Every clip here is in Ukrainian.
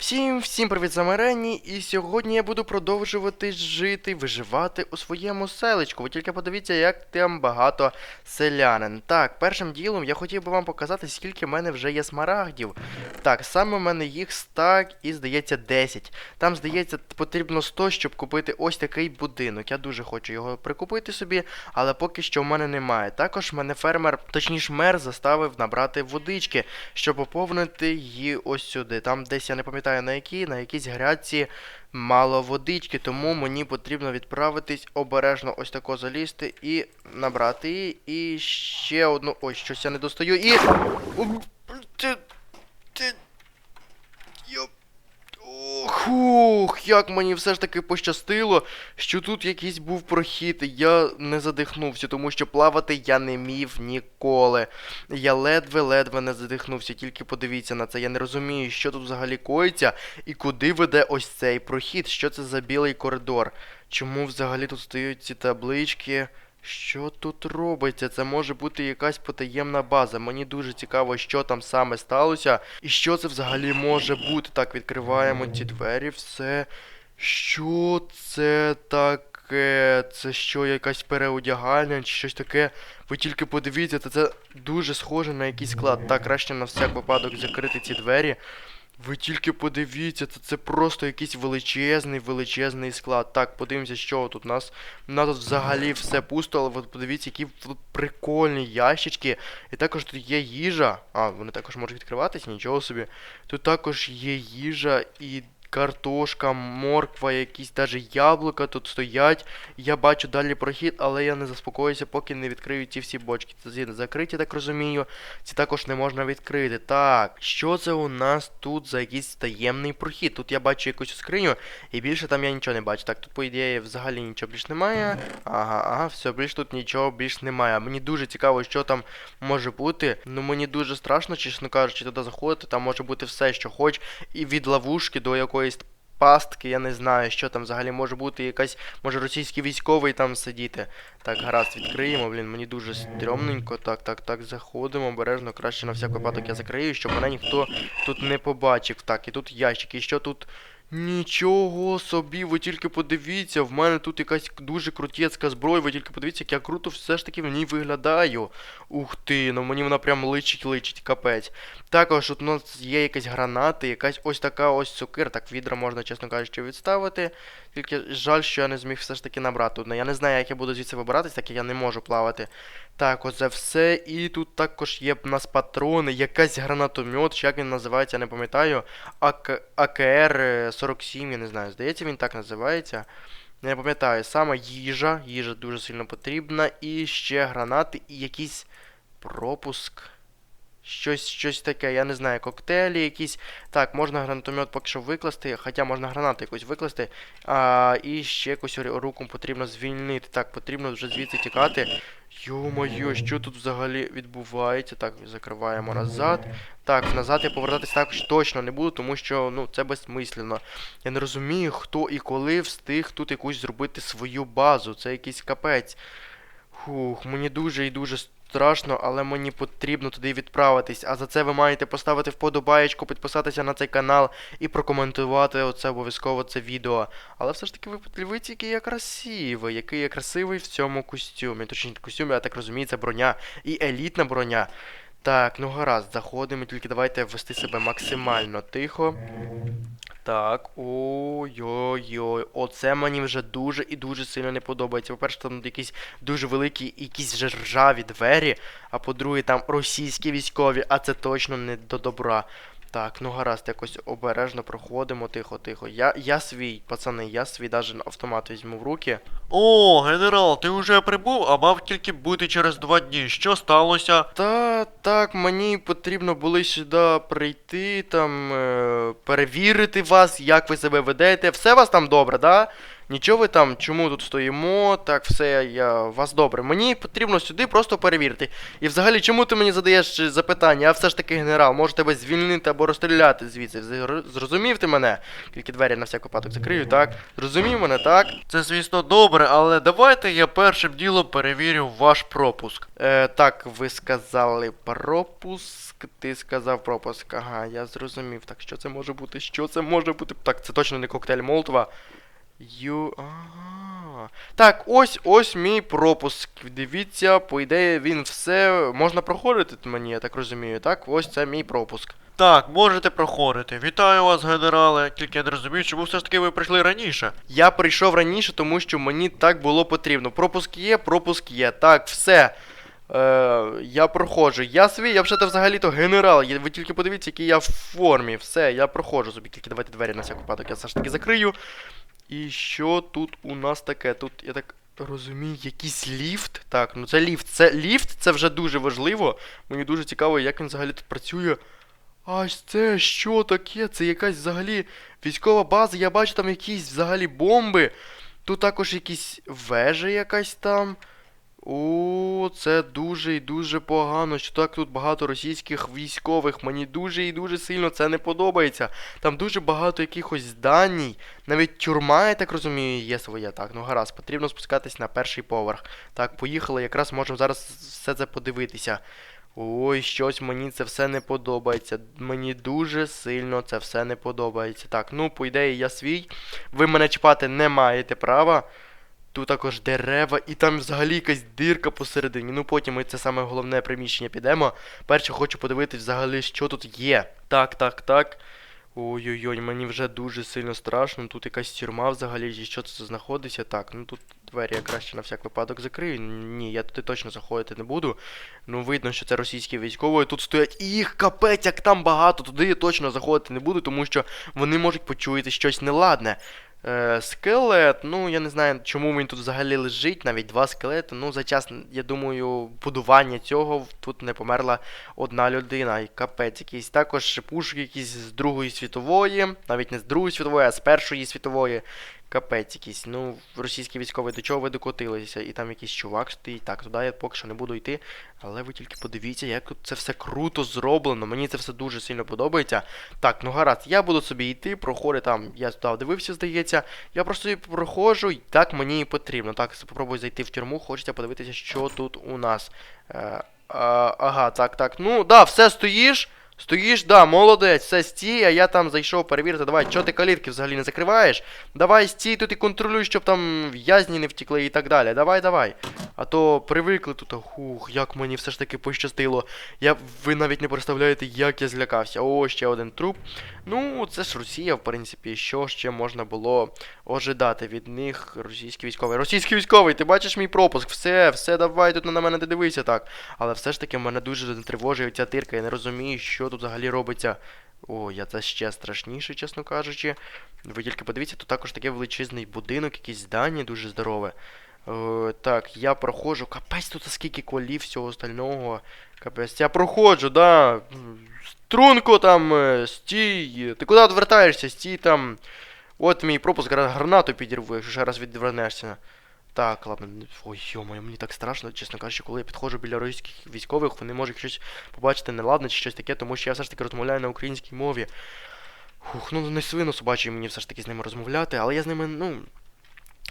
Всім всім привіт замерені, і сьогодні я буду продовжувати жити, виживати у своєму селечку. Ви тільки подивіться, як там багато селянин. Так, першим ділом я хотів би вам показати, скільки в мене вже є смарагдів. Так, саме в мене їх стак і, здається, 10. Там, здається, потрібно 100, щоб купити ось такий будинок. Я дуже хочу його прикупити собі, але поки що в мене немає. Також мене фермер, точніше мер, заставив набрати водички, щоб поповнити її ось сюди. Там десь я не пам'ятаю на якій, на якійсь грядці мало водички, тому мені потрібно відправитись обережно ось тако залізти і набрати її. І ще одну. Ой, щось я не достаю. І. О, Ти. Ти. Йоп. Ох, ух, як мені все ж таки пощастило, що тут якийсь був прохід, я не задихнувся, тому що плавати я не міг ніколи. Я ледве-ледве не задихнувся, тільки подивіться на це. Я не розумію, що тут взагалі коїться і куди веде ось цей прохід, що це за білий коридор. Чому взагалі тут стоять ці таблички? Що тут робиться? Це може бути якась потаємна база. Мені дуже цікаво, що там саме сталося, і що це взагалі може бути. Так, відкриваємо ці двері, все. Що це таке? Це що, якась переодягальня чи щось таке? Ви тільки подивіться, це, дуже схоже на якийсь склад. Так, краще на всяк випадок закрити ці двері. Ви тільки подивіться, це, це просто якийсь величезний, величезний склад. Так, подивимося, що тут у нас. У нас тут взагалі все пусто, але от подивіться, які тут прикольні ящички. І також тут є їжа. А, вони також можуть відкриватись, нічого собі. Тут також є їжа і картошка, морква, якісь даже яблука тут стоять. Я бачу далі прохід, але я не заспокоюся, поки не відкрию ці всі бочки. Ці закриті, так розумію. Ці також не можна відкрити. Так, що це у нас тут за якийсь таємний прохід? Тут я бачу якусь скриню, і більше там я нічого не бачу. Так, тут, по ідеї, взагалі нічого більш немає. Ага, ага, все, більш тут нічого більш немає. Мені дуже цікаво, що там може бути. Ну мені дуже страшно, чесно кажучи, туди заходити. Там може бути все, що хоч, і від ловушки до якоїсь пастки, я не знаю, що там взагалі може бути, якась, може російський військовий там сидіти. Так, гаразд, відкриємо, блін, мені дуже стрьомненько. Так, так, так, заходимо, обережно, краще на всяк випадок я закрию, щоб мене ніхто тут не побачив. Так, і тут ящик, і що тут. Нічого собі, ви тільки подивіться, в мене тут якась дуже крутецька зброя, ви тільки подивіться, як я круто все ж таки в ній виглядаю. Ух ти, ну мені вона прям личить, личить, капець. Також от у нас є якась граната, якась ось така ось цукер. Так, відра можна, чесно кажучи, відставити. Тільки жаль, що я не зміг все ж таки набрати одне. Я не знаю, як я буду звідси вибиратись, так як я не можу плавати. Так, оце все. І тут також є в нас патрони, якась гранатомет, чи як він називається, я не пам'ятаю. АК... АКР е, 47, я не знаю, здається, він так називається. Не пам'ятаю, саме їжа. Їжа дуже сильно потрібна. І ще гранати, і якийсь пропуск. Щось, щось таке, я не знаю, коктейлі якісь. Так, можна гранатомет поки що викласти, хоча можна гранату якусь викласти. А, і ще якусь руку потрібно звільнити. Так, потрібно вже звідси тікати. Йо-моє, що тут взагалі відбувається? Так, закриваємо назад. Так, назад я повертатись також точно не буду, тому що ну, це безсмислено. Я не розумію, хто і коли встиг тут якусь зробити свою базу. Це якийсь капець. Фух, мені дуже і дуже страшно, але мені потрібно туди відправитись. А за це ви маєте поставити вподобаєчку, підписатися на цей канал і прокоментувати оце обов'язково це відео. Але все ж таки ви подивіться, який я красивий, який я красивий в цьому костюмі. Точніше, костюмі, а так розумію, це броня. І елітна броня. Так, ну гаразд, заходимо, тільки давайте вести себе максимально тихо. Так, ой-ой-ой, оце мені вже дуже і дуже сильно не подобається. По-перше, там якісь дуже великі, якісь вже ржаві двері, а по-друге, там російські військові, а це точно не до добра. Так, ну гаразд, якось обережно проходимо, тихо-тихо. Я, я свій, пацани, я свій даже автомат візьму в руки. О, генерал, ти вже прибув, а мав тільки бути через два дні. Що сталося? Та так, мені потрібно було сюди прийти, там е, перевірити вас, як ви себе ведете. Все у вас там добре, да? Нічого ви там, чому тут стоїмо? Так, все, я вас добре. Мені потрібно сюди просто перевірити. І взагалі, чому ти мені задаєш е, запитання? Я все ж таки генерал, можу тебе звільнити або розстріляти звідси. Зрозумів ти мене? Тільки двері на всяк випадок закрию, так? Зрозумів мене, так? Це, звісно, добре, але давайте я першим ділом перевірю ваш пропуск. Е, так, ви сказали пропуск. Ти сказав пропуск. Ага, я зрозумів. Так, що це може бути? Що це може бути? Так, це точно не коктейль Молотова. Ю. Ага. Так, ось ось мій пропуск. Дивіться, по ідеї він все можна проходити мені, я так розумію. Так, ось це мій пропуск. Так, можете проходити. Вітаю вас, генерале. Тільки я не розумію, чому все ж таки ви прийшли раніше. Я прийшов раніше, тому що мені так було потрібно. Пропуск є, пропуск є. Так, все. Е, я проходжу. Я свій, я взагалі-то генерал. Ви тільки подивіться, який я в формі. Все, я проходжу собі. Тільки давайте двері на всяк випадок. Я все ж таки закрию. І що тут у нас таке? Тут, я так розумію, якийсь ліфт. Так, ну це ліфт. Це ліфт, це вже дуже важливо. Мені дуже цікаво, як він взагалі тут працює. А це що таке? Це якась взагалі військова база. Я бачу там якісь взагалі бомби. Тут також якісь вежа якась там. О, це дуже і дуже погано, що так тут багато російських військових. Мені дуже і дуже сильно це не подобається. Там дуже багато якихось зданій. Навіть тюрма, я так розумію, є своя. Так, ну гаразд, потрібно спускатись на перший поверх. Так, поїхали, якраз можемо зараз все це подивитися. Ой, щось мені це все не подобається. Мені дуже сильно це все не подобається. Так, ну, по ідеї, я свій. Ви мене чіпати не маєте права. Тут також дерева, і там взагалі якась дирка посередині. Ну потім ми це саме головне приміщення підемо. Перше хочу подивитись взагалі, що тут є. Так, так, так. Ой-ой-ой, мені вже дуже сильно страшно. Тут якась тюрма взагалі, і що це знаходиться. Так, ну тут двері я краще на всяк випадок закрию. Ні, я туди точно заходити не буду. Ну, видно, що це російські військові. Тут стоять їх капець, як там багато. Туди я точно заходити не буду, тому що вони можуть почуяти щось неладне. Е, скелет, ну я не знаю, чому він тут взагалі лежить, навіть два скелети. Ну, за час, я думаю, будування цього тут не померла одна людина. І капець якийсь. Також пушки якісь з Другої світової, навіть не з Другої світової, а з Першої світової. Капець якийсь. Ну, російські військові до чого ви докотилися? І там якийсь чувак стоїть. Так, туди я поки що не буду йти. Але ви тільки подивіться, як тут це все круто зроблено. Мені це все дуже сильно подобається. Так, ну гаразд, я буду собі йти, проходи там, я туди дивився, здається. Я просто собі проходжу, і так мені і потрібно. Так, спробую зайти в тюрму, хочеться подивитися, що тут у нас. Е, а, ага, так, так. Ну, да, все стоїш. Стоїш, да, молодець, все стій, а я там зайшов перевірити. Давай, чого ти калітки взагалі не закриваєш? Давай стій тут і контролюй, щоб там в'язні не втікли і так далі. Давай, давай. А то привикли тут. Хух, як мені все ж таки пощастило. Я, ви навіть не представляєте, як я злякався. О, ще один труп. Ну, це ж Росія, в принципі, що ще можна було ожидати від них російські військові. Російський військовий, ти бачиш мій пропуск, все, все, давай, тут на мене не дивися так. Але все ж таки мене дуже тривожить ця тирка, я не розумію, що тут взагалі робиться. О, я це ще страшніше, чесно кажучи. Ви тільки подивіться, тут також таке величезний будинок, якісь здання дуже здорове. Е, так, я проходжу. Капець тут скільки колів, всього остального. Капець, я проходжу, да. Струнко там, е, стій. Ти куди відвертаєшся? Стій там. От мій пропуск гранату підірву, якщо ще раз відвернешся. Так, ладно. Ой, йомаю, мені так страшно, чесно кажучи, коли я підходжу біля російських військових, вони можуть щось побачити неладне чи щось таке, тому що я все ж таки розмовляю на українській мові. Фух, ну не свино собачий мені все ж таки з ними розмовляти, але я з ними, ну.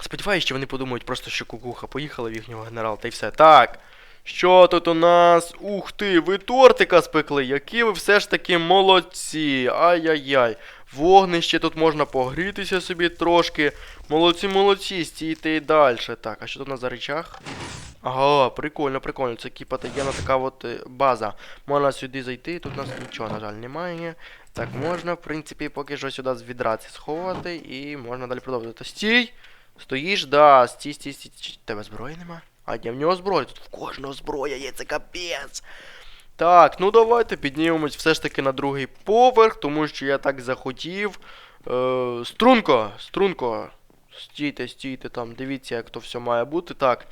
Сподіваюсь, що вони подумають просто, що кукуха поїхала в їхнього генерала, та й все. Так. Що тут у нас? Ух ти, ви тортика спекли, які ви все ж таки молодці. Ай-яй-яй. Вогнище тут можна погрітися собі трошки. Молодці, молодці, стійте і далі. Так, а що тут у нас за речах? Ага, прикольно, прикольно. Це кіпа таємна така от е, база. Можна сюди зайти, тут у нас нічого, на жаль, немає. Так, можна, в принципі, поки що сюди з відраці сховати і можна далі продовжувати. Стій! Стоїш, да, стій, стій, стій. Тебе зброї нема? А ні, в нього зброя, тут в кожного зброя є, це капець. Так, ну давайте піднімемось все ж таки на другий поверх, тому що я так захотів. Е, струнко, струнко. Стійте, стійте там, дивіться, як то все має бути. Так.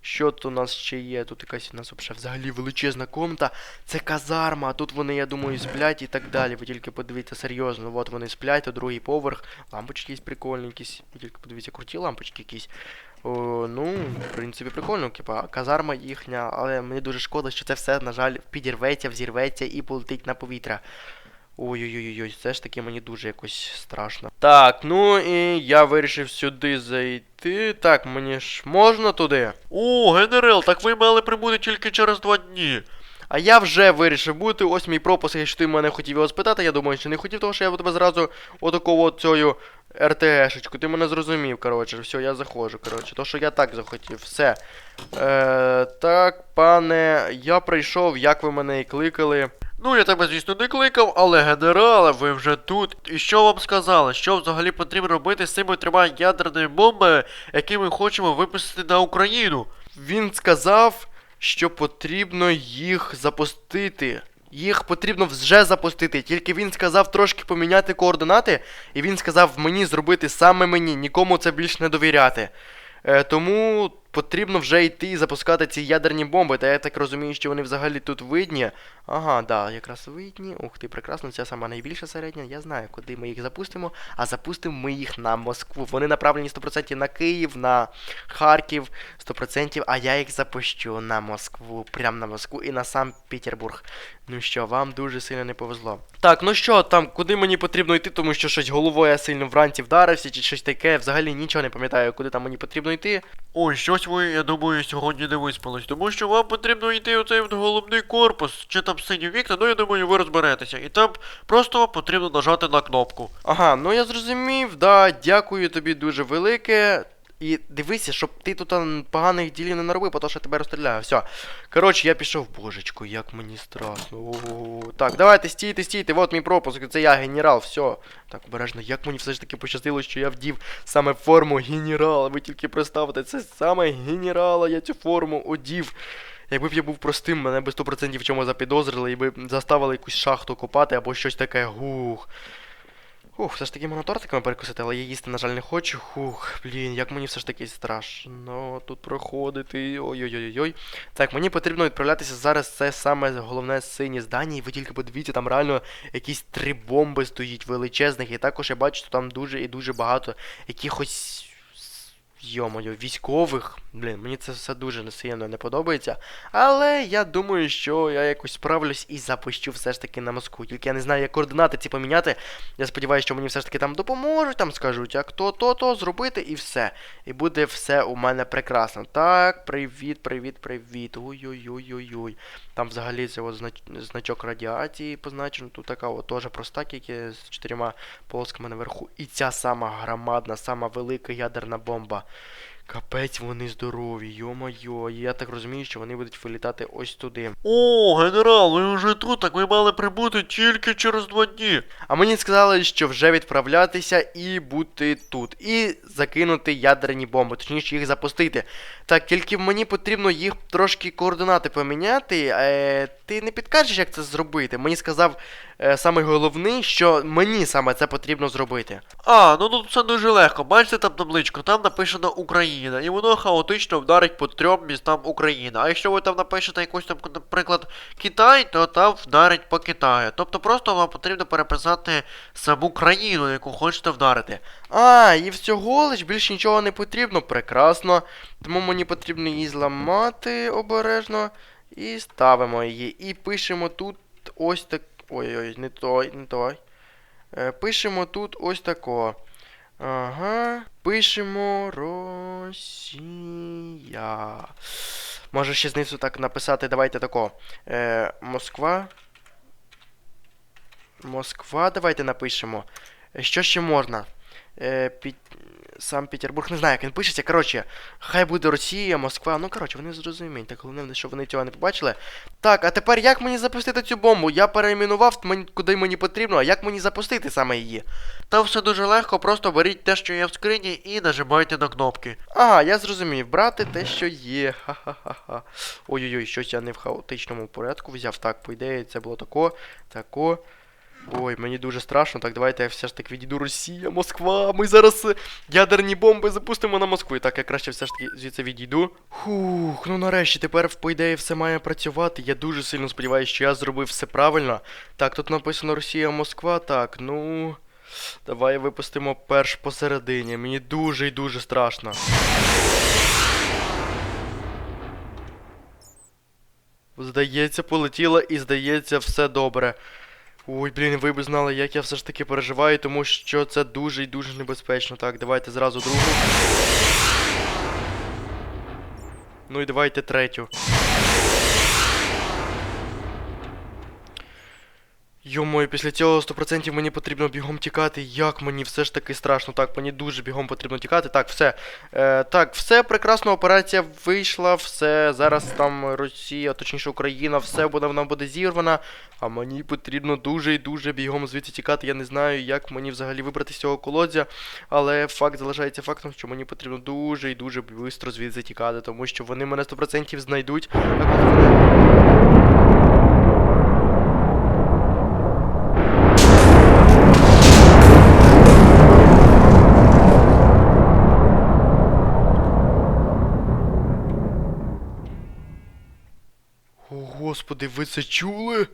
Що тут у нас ще є? Тут якась у нас взагалі величезна комната. Це казарма, а тут вони, я думаю, сплять і так далі. Ви тільки подивіться серйозно. От вони сплять, то другий поверх. Лампочки є прикольні якісь. Ви тільки подивіться, круті лампочки якісь. О, ну, в принципі, прикольно, типа, казарма їхня, але мені дуже шкода, що це все, на жаль, підірветься, взірветься і полетить на повітря. Ой-ой-ой, все ж таки мені дуже якось страшно. Так, ну і я вирішив сюди зайти. Так, мені ж можна туди? О, генерал, так ви мали прибути тільки через два дні. А я вже вирішив бути. Ось мій пропуск, якщо ти мене хотів його спитати, я думаю, що не хотів, тому що я тебе зразу отакову от цю РТшечку. Ти мене зрозумів, коротше, все, я заходжу, коротше. То, що я так захотів, все. Е, так, пане, я прийшов, як ви мене і кликали. Ну, я тебе, звісно, не кликав, але генерале, ви вже тут. І що вам сказали? Що взагалі потрібно робити з цими трьома ядерними бомбами, які ми хочемо випустити на Україну? Він сказав, що потрібно їх запустити. Їх потрібно вже запустити. Тільки він сказав трошки поміняти координати, і він сказав мені зробити саме мені, нікому це більш не довіряти. Е, тому потрібно вже йти і запускати ці ядерні бомби. Та я так розумію, що вони взагалі тут видні. Ага, да, якраз видні. Ух ти, прекрасно, це сама найбільша середня. Я знаю, куди ми їх запустимо. А запустимо ми їх на Москву. Вони направлені 100% на Київ, на Харків 100%, а я їх запущу на Москву, прям на Москву і на сам Петербург. Ну що, вам дуже сильно не повезло. Так, ну що, там, куди мені потрібно йти, тому що щось головою я сильно вранці вдарився, чи щось таке, взагалі нічого не пам'ятаю, куди там мені потрібно йти. Ой, щось я думаю, сьогодні не виспались, тому що вам потрібно йти у цей головний корпус, чи там сині вікна, ну я думаю, ви розберетеся. І там просто потрібно нажати на кнопку. Ага, ну я зрозумів, да, дякую тобі дуже велике. І дивися, щоб ти тут поганих ділів не наробив, тому що я тебе розстріляю. Все. Коротше, я пішов, божечко, як мені страшно. О-о-о. Так, давайте, стійте, стійте, от мій пропуск, це я генерал, все. Так, обережно, як мені все ж таки пощастило, що я вдів саме форму генерала. Ви тільки представте, це саме генерала, я цю форму одів. Якби б я був простим, мене би 100% в чому запідозрили і би заставили якусь шахту копати або щось таке. Гух. Ух, все ж таки можна тортиками перекусити, але я їсти, на жаль, не хочу. Хух, блін, як мені все ж таки страшно тут проходити. Ой-ой-ой-ой. Так, мені потрібно відправлятися зараз. Це саме головне синє здання. І ви тільки подивіться, там реально якісь три бомби стоїть величезних. І також я бачу, що там дуже і дуже багато якихось. Йо-моє, військових. Блін, мені це все дуже не не подобається. Але я думаю, що я якось справлюсь і запущу все ж таки на Москву. Тільки я не знаю, як координати ці поміняти. Я сподіваюся, що мені все ж таки там допоможуть, там скажуть, як то, то, то зробити, і все. І буде все у мене прекрасно. Так, привіт, привіт, привіт. Ой-ой-ой-ой-ой. Там взагалі це от знач... значок радіації позначено. Тут така от теж проста, тільки з чотирма полосками наверху. І ця сама громадна, сама велика ядерна бомба. Капець, вони здорові, йо-моє. Я так розумію, що вони будуть вилітати ось туди. О, генерал, ви вже тут, так ви мали прибути тільки через два дні. А мені сказали, що вже відправлятися і бути тут. І закинути ядерні бомби, точніше їх запустити. Так, тільки мені потрібно їх трошки координати поміняти. Е, ти не підкажеш, як це зробити? Мені сказав саме головний, що мені саме це потрібно зробити. А, ну тут все дуже легко. Бачите там табличку, там написано Україна, і воно хаотично вдарить по трьом містам України. А якщо ви там напишете якусь там, наприклад, Китай, то там вдарить по Китаю. Тобто просто вам потрібно переписати саму країну, яку хочете вдарити. А, і всього лиш більше нічого не потрібно. Прекрасно. Тому мені потрібно її зламати обережно. І ставимо її. І пишемо тут ось так. Ой-ой, не той, не той. Е, пишемо тут ось тако. Ага. Пишемо Росія. Може ще знизу так написати, давайте тако. Е, Москва. Москва, давайте напишемо. Е, Що ще можна? Е, Пі... Сам Петербург, не знаю, як він пишеться. Коротше, хай буде Росія, Москва. Ну, коротше, вони зрозуміють. Так головне, щоб вони цього не побачили. Так, а тепер як мені запустити цю бомбу? Я перейменував куди мені потрібно, а як мені запустити саме її? Там все дуже легко, просто беріть те, що є в скрині, і нажимайте на кнопки. Ага, я зрозумів. Брати те, що є. Ха-ха-ха-ха. Ой-ой-ой, щось я не в хаотичному порядку взяв. Так, по ідеї, це було тако, тако. Ой, мені дуже страшно. Так, давайте я все ж таки відійду. Росія, Москва. Ми зараз е, ядерні бомби запустимо на Москву. І Так, я краще все ж таки звідси відійду. Хух, ну нарешті тепер, по ідеї, все має працювати. Я дуже сильно сподіваюся, що я зробив все правильно. Так, тут написано Росія, Москва. Так, ну. Давай випустимо перш посередині. Мені дуже і дуже страшно. Здається, полетіло і здається, все добре. Ой, блін, ви б знали, як я все ж таки переживаю, тому що це дуже і дуже небезпечно. Так, давайте зразу другу. Ну і давайте третю. Йомою, після цього 100% мені потрібно бігом тікати. Як мені все ж таки страшно. Так, мені дуже бігом потрібно тікати. Так, все. Е, так, все прекрасно, операція вийшла, все. Зараз там Росія, точніше Україна, все буде, вона буде зірвана. А мені потрібно дуже і дуже бігом звідси тікати. Я не знаю, як мені взагалі вибрати з цього колодзя. Але факт залишається фактом, що мені потрібно дуже і дуже швидко звідси тікати, тому що вони мене 100% знайдуть. Господи, ви це чули?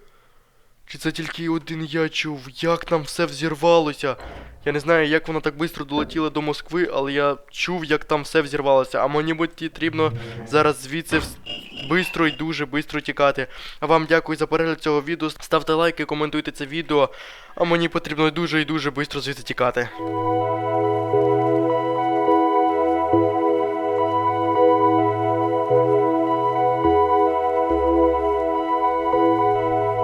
Чи це тільки один я чув? Як там все взірвалося? Я не знаю, як воно так швидко долетіло до Москви, але я чув, як там все взірвалося. А мені потрібно зараз звідси швидко і дуже швидко тікати. А вам дякую за перегляд цього відео. Ставте лайки, коментуйте це відео. А мені потрібно дуже і дуже швидко звідси тікати.